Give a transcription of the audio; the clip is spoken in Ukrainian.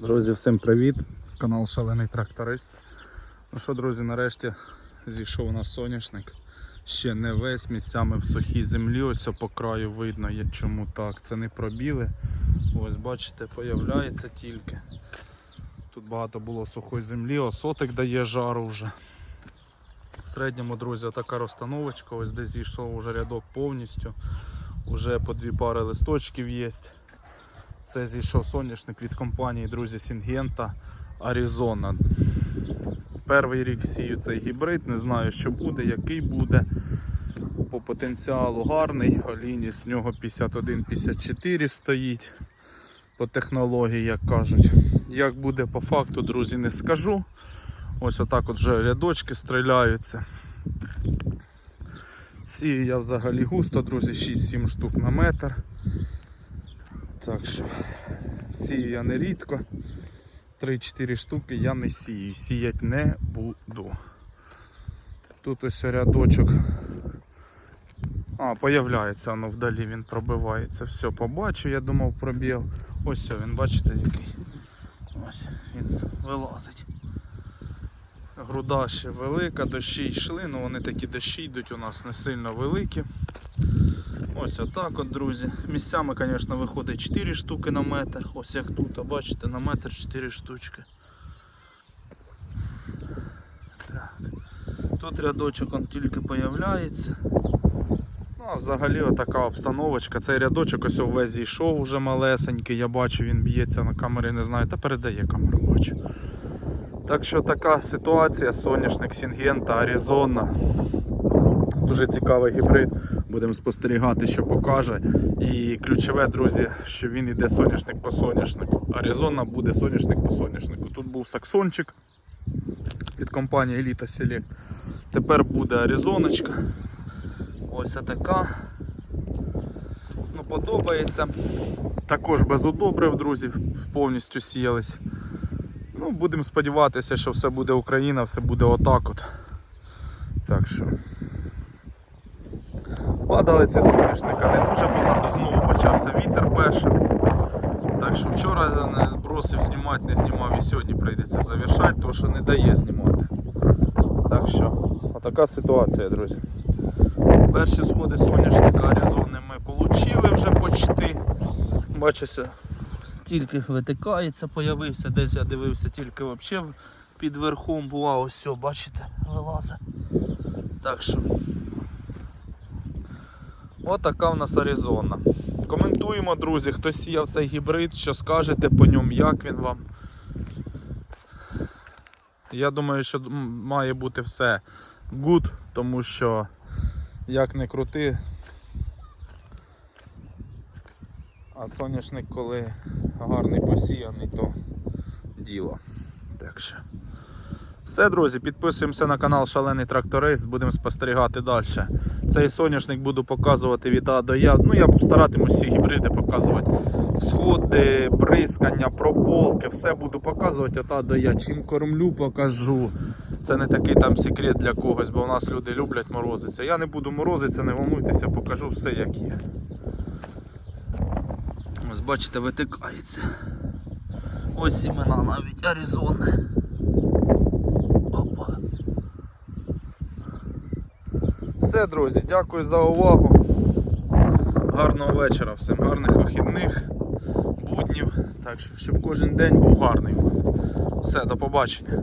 Друзі, всім привіт! Канал Шалений Тракторист. Ну що, друзі, нарешті зійшов у нас соняшник. Ще не весь місцями в сухій землі. Ось по краю видно, є чому так. Це не пробіли. Ось бачите, появляється тільки. Тут багато було сухої землі, осотик дає жару вже. В середньому, друзі, така розстановочка. Ось де зійшов уже рядок повністю. Уже по дві пари листочків є. Це зійшов соняшник від компанії друзі Сінгента Аризона. Перший рік сію цей гібрид, не знаю, що буде, який буде. По потенціалу гарний, олійність з нього 51-54 стоїть. По технології, як кажуть. Як буде по факту, друзі, не скажу. Ось отак от вже рядочки стріляються. Сію я взагалі густо, друзі, 6-7 штук на метр. Так що сію я не рідко. 3-4 штуки я не сію. Сіять не буду. Тут ось рядочок. А, появляється воно вдалі, він пробивається. Все, побачу, я думав пробіг. Ось він бачите який. Ось, він вилазить. Груда ще велика, дощі йшли, але вони такі дощі йдуть у нас не сильно великі. Ось отак от, друзі. Місцями, звісно, виходить 4 штуки на метр. Ось як тут, а бачите, на метр 4 штучки. Так. Тут рядочок он тільки появляється. Ну, а взагалі отака обстановочка. Цей рядочок ось увесь зійшов уже малесенький. Я бачу, він б'ється на камері, не знаю, та передає камеру, бачу. Так що така ситуація, соняшник Сінгента, Аризона. Дуже цікавий гібрид. Будемо спостерігати, що покаже. І ключове, друзі, що він іде соняшник по соняшнику. Аризона буде соняшник по соняшнику. Тут був саксончик від компанії Elite Select. Тепер буде Аризоночка. Ось така. Ну, подобається. Також без удобрив, друзі, повністю сіялись. Ну, будемо сподіватися, що все буде Україна, все буде отак от. Так що. Падали ці соняшника не дуже багато, знову почався вітер бешений. Так що вчора не бросив знімати, не знімав і сьогодні прийдеться завершати, тому що не дає знімати. Так що, отака ситуація, друзі. Перші сходи соняшника Аризони ми отримали вже почти. Бачите, тільки витикається, появився, десь я дивився, тільки взагалі під верхом була, ось все, бачите, вилазить. Так що Отака в нас Аризона. Коментуємо, друзі, хто сіяв цей гібрид, що скажете по ньому, як він вам. Я думаю, що має бути все good, тому що як не крути. А соняшник, коли гарний посіяний, то діло. Так що. Все, друзі, підписуємося на канал Шалений Тракторист, будемо спостерігати далі. Цей соняшник буду показувати від А до Я. Ну, я старатимусь всі гібриди показувати. Сходи, бризкання, прополки, все буду показувати от А до Я. Чим кормлю, покажу. Це не такий там секрет для когось, бо у нас люди люблять морозитися. Я не буду морозитися, не волнуйтеся, покажу все як є. Ось бачите, витикається. Ось сімена навіть Аризони. Все, друзі, дякую за увагу. Гарного вечора, всім гарних вихідних, буднів. Так що, щоб кожен день був гарний у нас. Все, до побачення.